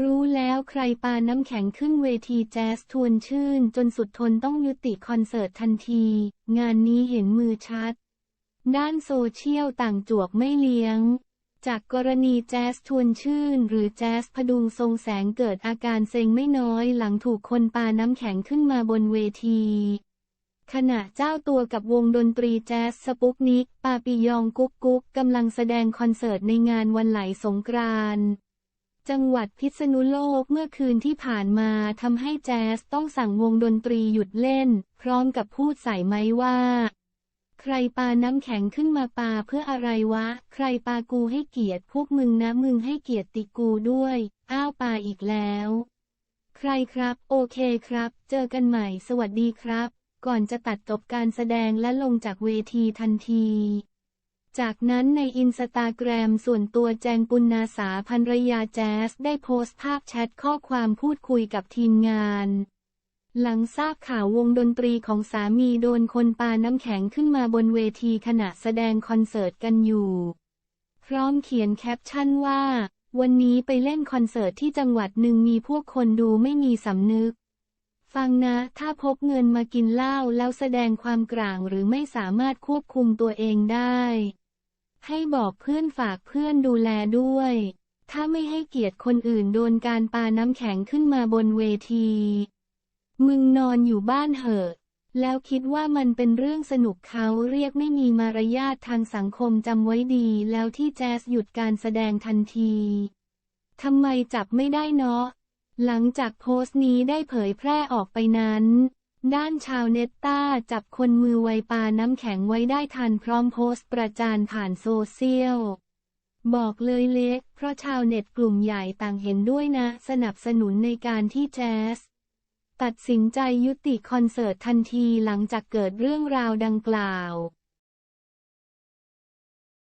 รู้แล้วใครปาน้ำแข็งขึ้นเวทีแจ๊สทวนชื่น จนสุดทนต้องยุติคอนเสิร์ตทันที งานนี้เห็นมือชัด ด้านโซเชียลต่างจวกไม่เลี้ยง จากกรณีแจ๊สทวนชื่น หรือแจ๊สพดุงทรงแสงเกิดอาการเซ็งไม่น้อยหลังถูกคนปาน้ำแข็งขึ้นมาบนเวทีขณะเจ้าตัวกับวงดนตรีแจ๊สสปุกนิก ปาปิยองกุ๊กกุ๊กกำลังแสดงคอนเสิร์ตในงานวันไหลสงกรานต์ จังหวัดพิษณุโลกเมื่อคืนที่ผ่านมาทำให้แจ๊สต้องสั่งวงดนตรีหยุดเล่น พร้อมกับพูดใส่ไม้ว่า ใครปาน้ำแข็งขึ้นมาปาเพื่ออะไรวะ ใครปากูให้เกียรติพวกมึงนะมึงให้เกียรติกูด้วย อ้าวปาอีกแล้ว ใครครับ โอเคครับ เจอกันใหม่สวัสดีครับ ก่อนจะตัดจบการแสดงและลงจากเวทีทันที จากนั้นในอินสตาแกรมส่วนตัวแจงปุณนาสาภรรยาแจ๊สได้โพสต์ภาพแชทข้อความพูดคุยกับทีมงาน หลังทราบข่าววงดนตรีของสามีโดนคนปาน้ำแข็งขึ้นมาบนเวทีขณะแสดงคอนเสิร์ตกันอยู่ พร้อมเขียนแคปชั่นว่า วันนี้ไปเล่นคอนเสิร์ตที่จังหวัดหนึ่งมีพวกคนดูไม่มีสำนึกฟังนะ ถ้าพบเงินมากินเหล้าแล้วแสดงความกลางหรือไม่สามารถควบคุมตัวเองได้ ให้บอกเพื่อนฝากเพื่อนดูแลด้วย ถ้าไม่ให้เกียรติคนอื่นโดนการปาน้ำแข็งขึ้นมาบนเวที มึงนอนอยู่บ้านเหอะ แล้วคิดว่ามันเป็นเรื่องสนุกเขาเรียกไม่มีมารยาททางสังคมจำไว้ดีแล้วที่แจ๊สหยุดการแสดงทันที ทำไมจับไม่ได้เนาะ หลังจากโพสต์นี้ได้เผยแพร่ออกไปนั้น ด้านชาวเน็ตต้าจับคนมือไวปาน้ำแข็งไว้ได้ทันพร้อมโพสต์ประจานผ่านโซเชียล บอกเลยเล็ก เพราะชาวเน็ตกลุ่มใหญ่ต่างเห็นด้วยนะ สนับสนุนในการที่แจ๊สตัดสินใจยุติคอนเสิร์ตทันทีหลังจากเกิดเรื่องราวดังกล่าว